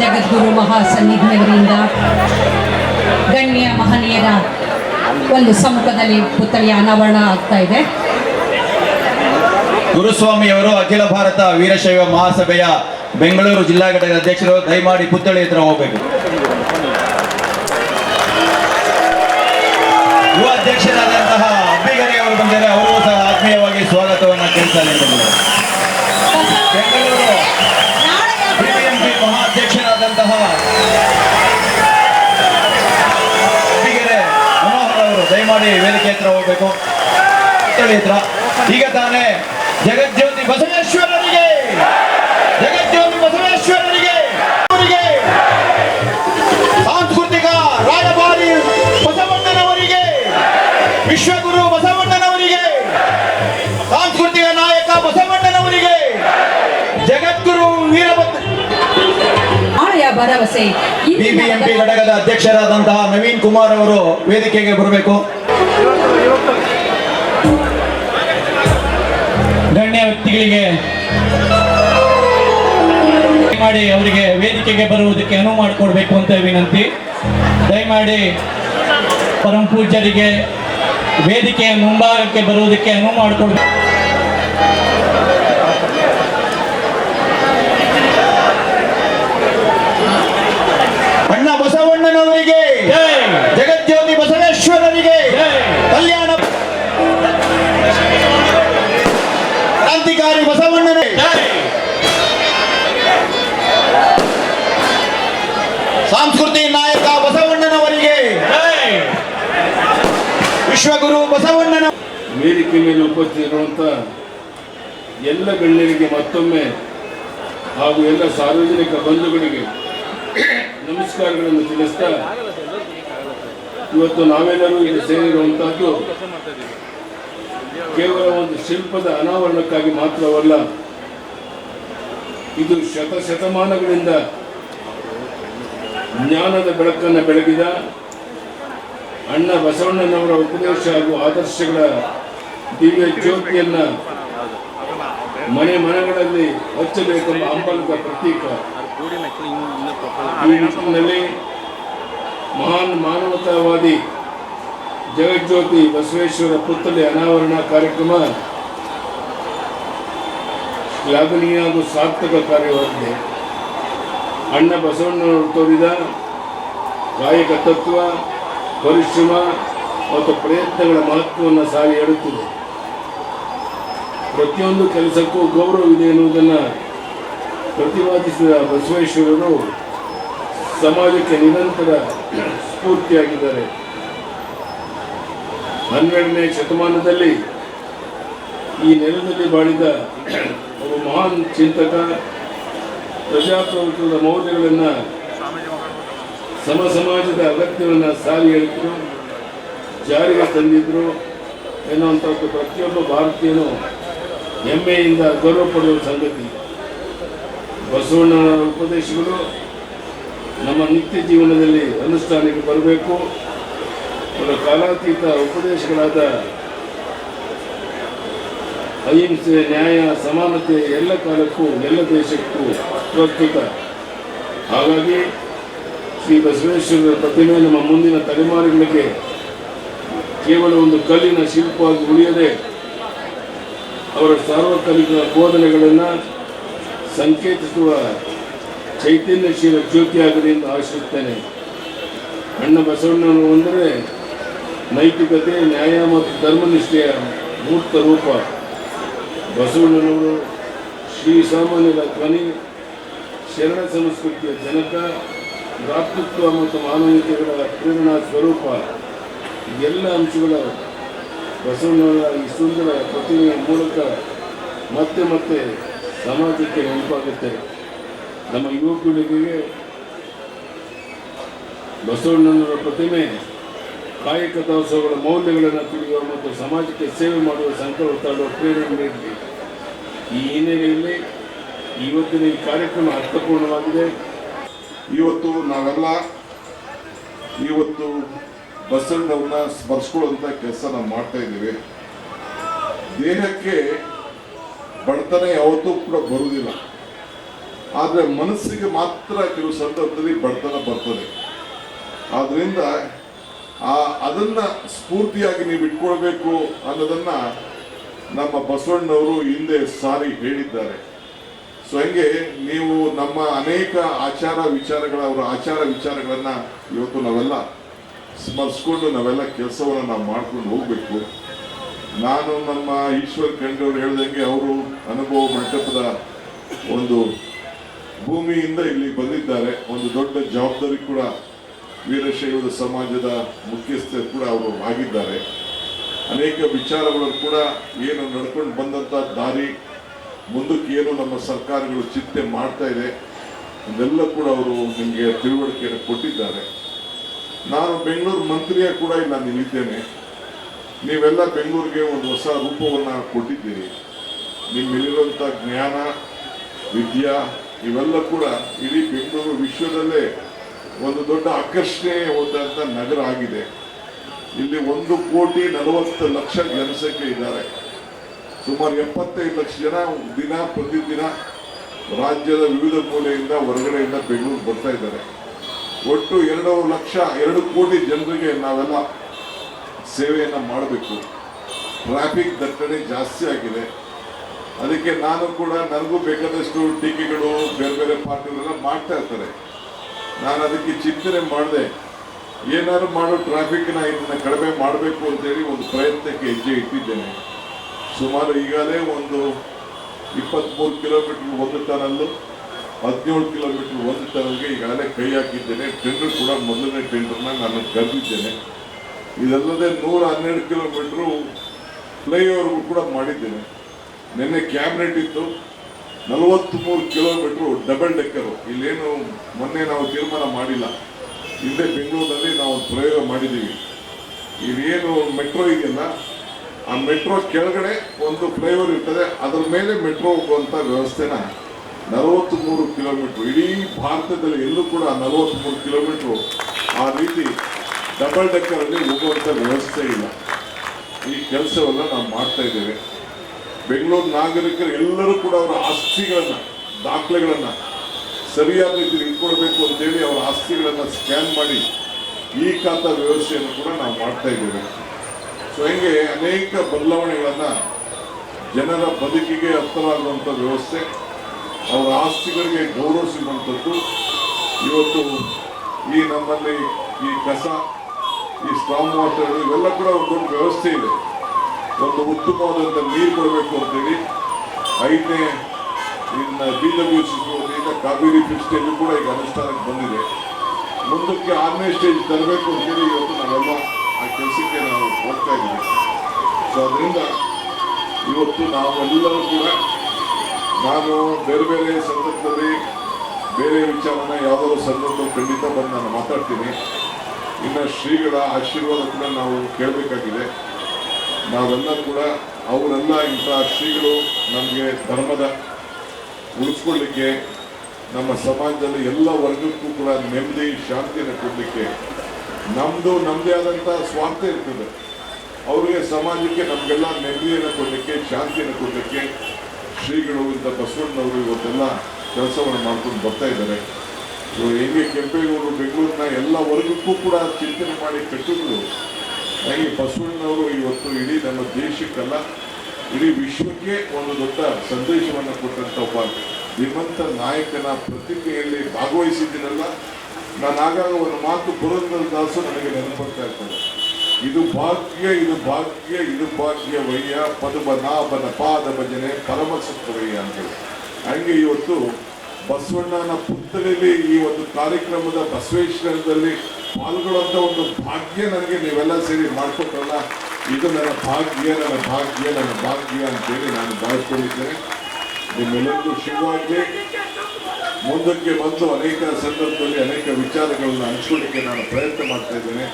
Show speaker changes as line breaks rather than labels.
ಜಗದ್ಗುರು ಮಹಾಸನ್ನಿಧಿಯವರಿಂದ ಗಣ್ಯ ಮಹನೀಯರ ಒಂದು ಸಮ್ಮುಖದಲ್ಲಿ ಪುತ್ಥಳಿಯ ಅನಾವರಣ ಆಗ್ತಾ ಇದೆ.
ಗುರುಸ್ವಾಮಿಯವರು ಅಖಿಲ ಭಾರತ ವೀರಶೈವ ಮಹಾಸಭೆಯ ಬೆಂಗಳೂರು ಜಿಲ್ಲಾ ಘಟಕದ ಅಧ್ಯಕ್ಷರು, ದಯಮಾಡಿ ಪುತ್ಥಳಿ ಹತ್ರ ಹೋಗಬೇಕು. ದಯಮಾಡಿ ವೇದಿಕೆ ಹತ್ರ ಹೋಗ್ಬೇಕು. ಹತ್ರ ಈಗ ತಾನೇ ಜಗಜ್ಯೋತಿ ಬಸವೇಶ್ವರರಿಗೆ ಜಗಜ್ಯೋತಿ ಬಸವೇಶ್ವರರಿಗೆ ಅವರಿಗೆ ಸಾಂಸ್ಕೃತಿಕ ರಾಯಭಾರಿ ಬಸವಣ್ಣನವರಿಗೆ ವಿಶ್ವಗುರು ಬಸವಣ್ಣನವರಿಗೆ ಸಾಂಸ್ಕೃತಿಕ ನಾಯಕ ಬಸವಣ್ಣನವರಿಗೆ ಜಗದ್ಗುರು ವೀರಭದ್ರ
ಭರವಸೆ.
ಬಿಬಿಎಂಪಿ ಘಟಕದ ಅಧ್ಯಕ್ಷರಾದಂತಹ ನವೀನ್ ಕುಮಾರ್ ಅವರು ವೇದಿಕೆಗೆ ಬರಬೇಕು.
ವ್ಯಕ್ತಿಗಳಿಗೆ ಮಾಡಿ ಅವರಿಗೆ ವೇದಿಕೆಗೆ ಬರುವುದಕ್ಕೆ ಅನುವು ಮಾಡಿಕೊಡ್ಬೇಕು ಅಂತ ವಿನಂತಿ. ದಯಮಾಡಿ ಪರಂ ಪೂಜರಿಗೆ ವೇದಿಕೆಯ ಮುಂಭಾಗಕ್ಕೆ ಬರುವುದಕ್ಕೆ ಅನುವು ಮಾಡಿಕೊಡ್ಬೇಕು.
ವಿಶ್ವಗುರು ಬಸವಣ್ಣನ
ವೇದಿಕೆ ಮೇಲೆ ಉಪಸ್ಥಿತಿರುವಂಥ ಎಲ್ಲ ಗಣ್ಯರಿಗೆ ಮತ್ತೊಮ್ಮೆ ಹಾಗೂ ಎಲ್ಲ ಸಾರ್ವಜನಿಕ ಬಂಧುಗಳಿಗೆ ನಮಸ್ಕಾರಗಳನ್ನು ತಿಳಿಸ್ತಾ ಇವತ್ತು ನಾವೆಲ್ಲರೂ ಇಲ್ಲಿ ಸೇರಿರುವಂತಹದ್ದು ಕೇವಲ ಒಂದು ಶಿಲ್ಪದ ಅನಾವರಣಕ್ಕಾಗಿ ಮಾತ್ರವಲ್ಲ, ಇದು ಶತಶತಮಾನಗಳಿಂದ ಜ್ಞಾನದ ಬೆಳಕನ್ನು ಬೆಳಗಿದ ಅಣ್ಣ ಬಸವಣ್ಣನವರ ಉಪದೇಶ ಹಾಗೂ ಆದರ್ಶಗಳ ದಿವ್ಯ ಜ್ಯೋತಿಯನ್ನ ಮನೆ ಮನಗಳಲ್ಲಿ ಹಚ್ಚಬೇಕೆಂಬ ಹಂಬಲದ ಪ್ರತೀಕ. ಈ ನಿಟ್ಟಿನಲ್ಲಿ ಮಹಾನ್ ಮಾನವತಾವಾದಿ ಜಗಜ್ಯೋತಿ ಬಸವೇಶ್ವರ ಪುತ್ಥಳಿ ಅನಾವರಣ ಕಾರ್ಯಕ್ರಮ ಶ್ಲಾಘನೀಯ ಹಾಗೂ ಸಾರ್ಥಕ ಕಾರ್ಯವಾಗಿದೆ. ಅಣ್ಣ ಬಸವಣ್ಣನವರು ತೋರಿದ ಕಾಯಕ ತತ್ವ ಪರಿಶ್ರಮ ಮತ್ತು ಪ್ರಯತ್ನಗಳ ಮಹತ್ವವನ್ನು ಸಾರಿ ಹೇಳುತ್ತಿದೆ. ಪ್ರತಿಯೊಂದು ಕೆಲಸಕ್ಕೂ ಗೌರವವಿದೆ ಎನ್ನುವುದನ್ನು ಪ್ರತಿಪಾದಿಸಿದ ಬಸವೇಶ್ವರರು ಸಮಾಜಕ್ಕೆ ನಿರಂತರ ಸ್ಫೂರ್ತಿಯಾಗಿದ್ದಾರೆ. ಹನ್ನೆರಡನೇ ಶತಮಾನದಲ್ಲಿ ಈ ನೆಲದಲ್ಲಿ ಬಾಳಿದ ಒಬ್ಬ ಮಹಾನ್ ಚಿಂತಕ, ಪ್ರಜಾಪ್ರಭುತ್ವದ ಮೌಲ್ಯಗಳನ್ನು ಸಮ ಸಮಾಜದ ಅಗತ್ಯವನ್ನು ಸಾರಿ ಹೇಳಿದ್ರು, ಜಾರಿಗೆ ತಂದಿದ್ರು ಎನ್ನುವಂಥದ್ದು ಪ್ರತಿಯೊಬ್ಬ ಭಾರತೀಯನು ಹೆಮ್ಮೆಯಿಂದ ಗೌರವ ಪಡೆಯುವ ಸಂಗತಿ. ಬಸವಣ್ಣನವರ ಉಪದೇಶಗಳು ನಮ್ಮ ನಿತ್ಯ ಜೀವನದಲ್ಲಿ ಅನುಷ್ಠಾನಕ್ಕೆ ಬರಬೇಕು. ಅವರ ಕಾಲಾತೀತ ಉಪದೇಶಗಳಾದ ಅಹಿಂಸೆ, ನ್ಯಾಯ, ಸಮಾನತೆ ಎಲ್ಲ ಕಾಲಕ್ಕೂ, ಎಲ್ಲ ದೇಶಕ್ಕೂ ಪ್ರಸ್ತುತ. ಹಾಗಾಗಿ ಶ್ರೀ ಬಸವೇಶ್ವರರ ಪ್ರತಿಮೆ ನಮ್ಮ ಮುಂದಿನ ತಲೆಮಾರುಗಳಿಗೆ ಕೇವಲ ಒಂದು ಕಲ್ಲಿನ ಶಿಲ್ಪವಾಗಿ ಉಳಿಯದೆ ಅವರ ಸಾರ್ವಕಾಲಿಕ ಬೋಧನೆಗಳನ್ನು ಸಂಕೇತಿಸುವ ಚೈತನ್ಯಶೀಲ ಜ್ಯೋತಿಯಾಗಲಿ ಎಂದು ಆಶಿಸುತ್ತೇನೆ. ಅಣ್ಣ ಬಸವಣ್ಣನವರು ಅಂದರೆ ನೈತಿಕತೆ, ನ್ಯಾಯ ಮತ್ತು ಧರ್ಮನಿಷ್ಠೆಯ ಮೂರ್ತ ರೂಪ. ಬಸವಣ್ಣನವರು ಶ್ರೀ ಸಾಮಾನ್ಯರ ಧ್ವನಿ, ಶರಣ ಸಂಸ್ಕೃತಿಯ ಜನಕ. ಭ್ರಾತೃತ್ವ ಮತ್ತು ಮಾನವೀಯತೆಗಳ ಪ್ರೇರಣಾ ಸ್ವರೂಪ ಎಲ್ಲ ಅಂಶಗಳ ಬಸವಣ್ಣವರ ಈ ಸುಂದರ ಪ್ರತಿಮೆಯ ಮೂಲಕ ಮತ್ತೆ ಮತ್ತೆ ಸಮಾಜಕ್ಕೆ ನೆನಪಾಗುತ್ತೆ. ನಮ್ಮ ಯುವ ಪೀಳಿಗೆಗೆ ಬಸವಣ್ಣನವರ ಪ್ರತಿಮೆ ಕಾಯಕ ಮೌಲ್ಯಗಳನ್ನು ತಿಳಿಯುವ ಮತ್ತು ಸಮಾಜಕ್ಕೆ ಸೇವೆ ಮಾಡುವ ಸಂಕಲ್ಪ ತಾಳುವ ಪ್ರೇರಣೆ ನೀಡಿದೆ. ಈ ಹಿನ್ನೆಲೆಯಲ್ಲಿ ಇವತ್ತಿನ ಈ ಕಾರ್ಯಕ್ರಮ ಅರ್ಥಪೂರ್ಣವಾಗಿದೆ.
ಇವತ್ತು ನಾವೆಲ್ಲ ಇವತ್ತು ಬಸವಣ್ಣವ್ರನ್ನ ಸ್ಮರಿಸ್ಕೊಳ್ಳುವಂಥ ಕೆಲಸ ನಾವು ಮಾಡ್ತಾ ಇದ್ದೀವಿ. ದೇಹಕ್ಕೆ ಬಡತನ ಯಾವತ್ತೂ ಕೂಡ ಬರುವುದಿಲ್ಲ. ಆದರೆ ಮನಸ್ಸಿಗೆ ಮಾತ್ರ ಕೆಲವು ಸಂದರ್ಭದಲ್ಲಿ ಬಡತನ ಬರ್ತದೆ. ಆದ್ದರಿಂದ ಆ ಅದನ್ನ ಸ್ಫೂರ್ತಿಯಾಗಿ ನೀವು ಇಟ್ಕೊಳ್ಬೇಕು ಅನ್ನೋದನ್ನ ನಮ್ಮ ಬಸವಣ್ಣವರು ಹಿಂದೆ ಸಾರಿ ಹೇಳಿದ್ದಾರೆ. ಸೊ ಹಂಗೆ ನೀವು ನಮ್ಮ ಅನೇಕ ಆಚಾರ ವಿಚಾರಗಳ, ಅವರ ಆಚಾರ ವಿಚಾರಗಳನ್ನ ಇವತ್ತು ನಾವೆಲ್ಲ ಸ್ಮರಿಸ್ಕೊಂಡು ನಾವೆಲ್ಲ ಕೆಲಸವನ್ನು ನಾವು ಮಾಡ್ಕೊಂಡು ಹೋಗ್ಬೇಕು. ನಾನು ನಮ್ಮ ಈಶ್ವರ್ ಖಂಡವ್ರು ಹೇಳ್ದಂಗೆ ಅವರು ಅನುಭವ ಮಂಟಪದ ಒಂದು ಭೂಮಿಯಿಂದ ಇಲ್ಲಿ ಬಂದಿದ್ದಾರೆ. ಒಂದು ದೊಡ್ಡ ಜವಾಬ್ದಾರಿ ಕೂಡ ವೀರಶೈವದ ಸಮಾಜದ ಮುಖ್ಯಸ್ಥರು ಕೂಡ ಅವರು ಆಗಿದ್ದಾರೆ. ಅನೇಕ ವಿಚಾರಗಳು ಕೂಡ ಏನು ನಡ್ಕೊಂಡು ಬಂದಂತ ದಾರಿ ಮುಂದಕ್ಕೆ ಏನು ನಮ್ಮ ಸರ್ಕಾರಗಳು ಚಿಂತೆ ಮಾಡ್ತಾ ಇದೆ, ಇದೆಲ್ಲ ಕೂಡ ಅವರು ನಿಮಗೆ ತಿಳುವಳಿಕೆಯನ್ನು ಕೊಟ್ಟಿದ್ದಾರೆ. ನಾನು ಬೆಂಗಳೂರು ಮಂತ್ರಿಯ ಕೂಡ ಇಲ್ಲ, ನಿಲ್ಲಿದ್ದೇನೆ. ನೀವೆಲ್ಲ ಬೆಂಗಳೂರಿಗೆ ಒಂದು ಹೊಸ ರೂಪವನ್ನು ಕೊಟ್ಟಿದ್ದೀರಿ. ನಿಮ್ಮಲ್ಲಿರುವಂಥ ಜ್ಞಾನ, ವಿದ್ಯಾ, ಇವೆಲ್ಲ ಕೂಡ ಇಡೀ ಬೆಂಗಳೂರು ವಿಶ್ವದಲ್ಲೇ ಒಂದು ದೊಡ್ಡ ಆಕರ್ಷಣೆ ಹೋದಂಥ ನಗರ ಆಗಿದೆ. ಇಲ್ಲಿ ಒಂದು ಕೋಟಿ ನಲವತ್ತು ಲಕ್ಷ ಜನಸಂಖ್ಯೆ ಇದ್ದಾರೆ. ಸುಮಾರು ಎಪ್ಪತ್ತೈದು ಲಕ್ಷ ಜನ ದಿನ ಪ್ರತಿದಿನ ರಾಜ್ಯದ ವಿವಿಧ ಮೂಲೆಯಿಂದ ಹೊರಗಡೆಯಿಂದ ಬೆಂಗಳೂರು ಬರ್ತಾ ಇದ್ದಾರೆ. ಒಟ್ಟು ಎರಡು ಲಕ್ಷ, ಎರಡು ಕೋಟಿ ಜನರಿಗೆ ನಾವೆಲ್ಲ ಸೇವೆಯನ್ನು ಮಾಡಬೇಕು. ಟ್ರಾಫಿಕ್ ದಟ್ಟಣೆ ಜಾಸ್ತಿ ಆಗಿದೆ. ಅದಕ್ಕೆ ನಾನು ಕೂಡ ನನಗೂ ಬೇಕಾದಷ್ಟು ಟೀಕೆಗಳು, ಬೇರೆ ಬೇರೆ ಪಾರ್ಟಿಗಳೆಲ್ಲ ಮಾಡ್ತಾ ಇರ್ತಾರೆ. ನಾನು ಅದಕ್ಕೆ ಚಿಂತನೆ ಮಾಡಿದೆ. ಏನಾದ್ರು ಮಾಡೋ ಟ್ರಾಫಿಕ್ನ ಇದನ್ನು ಕಡಿಮೆ ಮಾಡಬೇಕು ಅಂತೇಳಿ ಒಂದು ಪ್ರಯತ್ನಕ್ಕೆ ಹೆಜ್ಜೆ ಇಟ್ಟಿದ್ದೇನೆ. ಸುಮಾರು ಈಗಾಗಲೇ ಒಂದು ಇಪ್ಪತ್ತ್ಮೂರು ಕಿಲೋಮೀಟರ್ ಒಂದು ಟನಲ್ಲು, ಹದಿನೇಳು ಕಿಲೋಮೀಟರ್ ಒಂದು ಟನಲ್ಗೆ ಈಗಾಗಲೇ ಕೈ ಹಾಕಿದ್ದೇನೆ. ಟೆಂಡರ್ ಕೂಡ ಮೊದಲನೇ ಟೆಂಡರ್ನ ನಾನು ಕರೆದಿದ್ದೇನೆ. ಇದಲ್ಲದೆ ನೂರ ಹನ್ನೆರಡು ಕಿಲೋಮೀಟ್ರು ಫ್ಲೈಓವರ್ಗೂ ಕೂಡ ಮಾಡಿದ್ದೇನೆ. ನಿನ್ನೆ ಕ್ಯಾಬಿನೆಟ್ ಇತ್ತು. ನಲವತ್ತ್ಮೂರು ಕಿಲೋಮೀಟ್ರು ಡಬಲ್ ಡೆಕ್ಕರು ಇಲ್ಲೇನು ಮೊನ್ನೆ ನಾವು ತೀರ್ಮಾನ ಮಾಡಿಲ್ಲ. ಹಿಂದೆ ಬೆಂಗಳೂರಿನಲ್ಲಿ ನಾವು ಪ್ರಯೋಗ ಮಾಡಿದ್ದೀವಿ. ಇದೇನು ಮೆಟ್ರೋ ಇದೆಯಲ್ಲ ಆ ಮೆಟ್ರೋ ಕೆಳಗಡೆ ಒಂದು ಫ್ಲೈಓವರ್ ಇರ್ತದೆ, ಅದರ ಮೇಲೆ ಮೆಟ್ರೋ ಹೋಗುವಂಥ ವ್ಯವಸ್ಥೆನ ನಲವತ್ತ್ಮೂರು ಕಿಲೋಮೀಟ್ರ್. ಇಡೀ ಭಾರತದಲ್ಲಿ ಎಲ್ಲೂ ಕೂಡ ನಲವತ್ತ್ಮೂರು ಕಿಲೋಮೀಟ್ರು ಆ ರೀತಿ ಡಬಲ್ ಡೆಕ್ಕರಲ್ಲಿ ಹೋಗುವಂಥ ವ್ಯವಸ್ಥೆ ಇಲ್ಲ. ಈ ಕೆಲಸವನ್ನ ನಾವು ಮಾಡ್ತಾ ಇದ್ದೇವೆ. ಬೆಂಗಳೂರು ನಾಗರಿಕರು ಎಲ್ಲರೂ ಕೂಡ ಅವರ ಆಸ್ತಿಗಳನ್ನ, ದಾಖಲೆಗಳನ್ನ ಸರಿಯಾದ ರೀತಿಯಲ್ಲಿ ಇಟ್ಕೊಳ್ಬೇಕು ಅಂತೇಳಿ ಅವರ ಆಸ್ತಿಗಳನ್ನ ಸ್ಕ್ಯಾನ್ ಮಾಡಿ ಈ ಖಾತಾ ವ್ಯವಸ್ಥೆಯನ್ನು ಕೂಡ ನಾವು ಮಾಡ್ತಾ ಇದ್ದೇವೆ. ಸೊ ಹಿಂಗೆ ಅನೇಕ ಬದಲಾವಣೆಗಳನ್ನು ಜನರ ಬದುಕಿಗೆ ಅರ್ಥವಾಗುವಂಥ ವ್ಯವಸ್ಥೆ, ಅವರ ಆಸ್ತಿಗಳಿಗೆ ಗೌರವ ಸಿಗುವಂಥದ್ದು ಇವತ್ತು ಈ ನಮ್ಮಲ್ಲಿ ಈ ಕಸ, ಈ ಸ್ಟ್ರಾಂಗ್ ವಾಟರ್ ಇವೆಲ್ಲ ಕೂಡ ಒಂದು ದೊಡ್ಡ ವ್ಯವಸ್ಥೆ ಇದೆ. ಒಂದು ಉತ್ತಮವಾದಂಥ ನೀರು ಕೊಡಬೇಕು ಅಂತೇಳಿ ಐದನೇ ಇನ್ನು ಬಿ ಡಬ್ಲ್ಯೂ ಸಿ ವತಿಯಿಂದ ಕಾವೇರಿ ಫಿಸ್ಟೇಜ್ ಕೂಡ ಈಗ ಅನುಷ್ಠಾನಕ್ಕೆ ಬಂದಿದೆ. ಮುಂದಕ್ಕೆ ಆರನೇ ಸ್ಟೇಜ್ ತರಬೇಕು ಅಂತೇಳಿ ಇವತ್ತು ನಾವೆಲ್ಲ ಆ ಕೆಲಸಕ್ಕೆ ನಾವು ಹೋಗ್ತಾ ಇದ್ದೀವಿ. ಸೊ ಅದರಿಂದ ಇವತ್ತು ನಾವೆಲ್ಲರೂ ಕೂಡ ನಾನು ಬೇರೆ ಬೇರೆ ಸಂದರ್ಭದಲ್ಲಿ ಬೇರೆ ವಿಚಾರನ ಯಾವುದಾದ್ರು ಸಂದರ್ಭದಲ್ಲಿ ಖಂಡಿತ ಬಂದು ನಾನು ಮಾತಾಡ್ತೀನಿ. ಇನ್ನು ಶ್ರೀಗಳ ಆಶೀರ್ವಾದ ಕೂಡ ನಾವು ಕೇಳಬೇಕಾಗಿದೆ. ನಾವೆಲ್ಲ ಕೂಡ ಅವರೆಲ್ಲ ಇಂಥ ಶ್ರೀಗಳು ನಮಗೆ ಧರ್ಮದ ಉಳಿಸ್ಕೊಳ್ಳಿಕ್ಕೆ, ನಮ್ಮ ಸಮಾಜದಲ್ಲಿ ಎಲ್ಲ ವರ್ಗಕ್ಕೂ ಕೂಡ ನೆಮ್ಮದಿ, ಶಾಂತಿಯನ್ನು ಕೊಡಲಿಕ್ಕೆ ನಮ್ಮದು ನಮ್ಮದೇ ಆದಂಥ ಸ್ವಾರ್ಥ ಇರ್ತದೆ. ಅವರಿಗೆ ಸಮಾಜಕ್ಕೆ, ನಮಗೆಲ್ಲ ನೆಮ್ಮದಿಯನ್ನು ಕೊಡಲಿಕ್ಕೆ, ಶಾಂತಿಯನ್ನು ಕೊಡಲಿಕ್ಕೆ ಶ್ರೀಗಳು ಇಂಥ ಬಸವಣ್ಣವರು ಇವತ್ತೆಲ್ಲ ಕೆಲಸವನ್ನು ಮಾಡ್ಕೊಂಡು ಬರ್ತಾ ಇದ್ದಾರೆ. ಸೊ ಹೆಂಗೆ ಕೆಂಪೇಗೌಡರು, ಬೆಂಗಳೂರಿನ ಎಲ್ಲ ವರ್ಗಕ್ಕೂ ಕೂಡ ಚಿಂತನೆ ಮಾಡಿ ಕಟ್ಟಿದ್ರು ಹಾಗೆ ಬಸವಣ್ಣವರು ಇವತ್ತು ಇಡೀ ನಮ್ಮ ದೇಶಕ್ಕಲ್ಲ, ಇಡೀ ವಿಶ್ವಕ್ಕೆ ಒಂದು ದೊಡ್ಡ ಸಂದೇಶವನ್ನು ಕೊಟ್ಟಂತ ಒಬ್ಬ ಶ್ರೀಮಂತ ನಾಯಕನ ಪ್ರತಿಭೆಯಲ್ಲಿ ಭಾಗವಹಿಸಿದ್ದೀನಲ್ಲ ನಾನು ಆಗಾಗ ಒಂದು ಮಾತು ಪುರಂದರ ದಾಸು ನನಗೆ ನೆನಪಡ್ತಾ ಇರ್ತದೆ. ಇದು ಭಾಗ್ಯ ಇದು ಭಾಗ್ಯ ಇದು ಭಾಗ್ಯ ವಯ್ಯ ಪದಬನಾಭನ ಪಾದ ಭಜನೆ ಪರಮ ಸುತ್ತವಯ್ಯ ಅಂತೇಳಿ. ಹಂಗೆ ಇವತ್ತು ಬಸವಣ್ಣನ ಪುತ್ತಲೆಯಲ್ಲಿ ಈ ಒಂದು ಕಾರ್ಯಕ್ರಮದ ಬಸವೇಶ್ವರದಲ್ಲಿ ಪಾಲ್ಗೊಳ್ಳುವಂಥ ಒಂದು ಭಾಗ್ಯ ನನಗೆ ನೀವೆಲ್ಲ ಸೇರಿ ಮಾಡಿಕೊಟ್ರಲ್ಲ, ಇದು ನನ್ನ ಭಾಗ್ಯ ನನ್ನ ಭಾಗ್ಯ ನನ್ನ ಭಾಗ್ಯ ಅಂತೇಳಿ ನಾನು ಭಾವಿಸ್ಕೊಂಡಿದ್ದೇನೆ. ನಿಮ್ಮೆಲ್ಲರಿಗೂ ಶುಭವಾಗಲಿ. ಮುಂದಕ್ಕೆ ಬಂದು ಅನೇಕ ಸಂದರ್ಭದಲ್ಲಿ ಅನೇಕ ವಿಚಾರಗಳನ್ನು ಹಂಚ್ಕೊಳ್ಳಿಕ್ಕೆ ನಾನು ಪ್ರಯತ್ನ ಮಾಡ್ತಾ ಇದ್ದೇನೆ.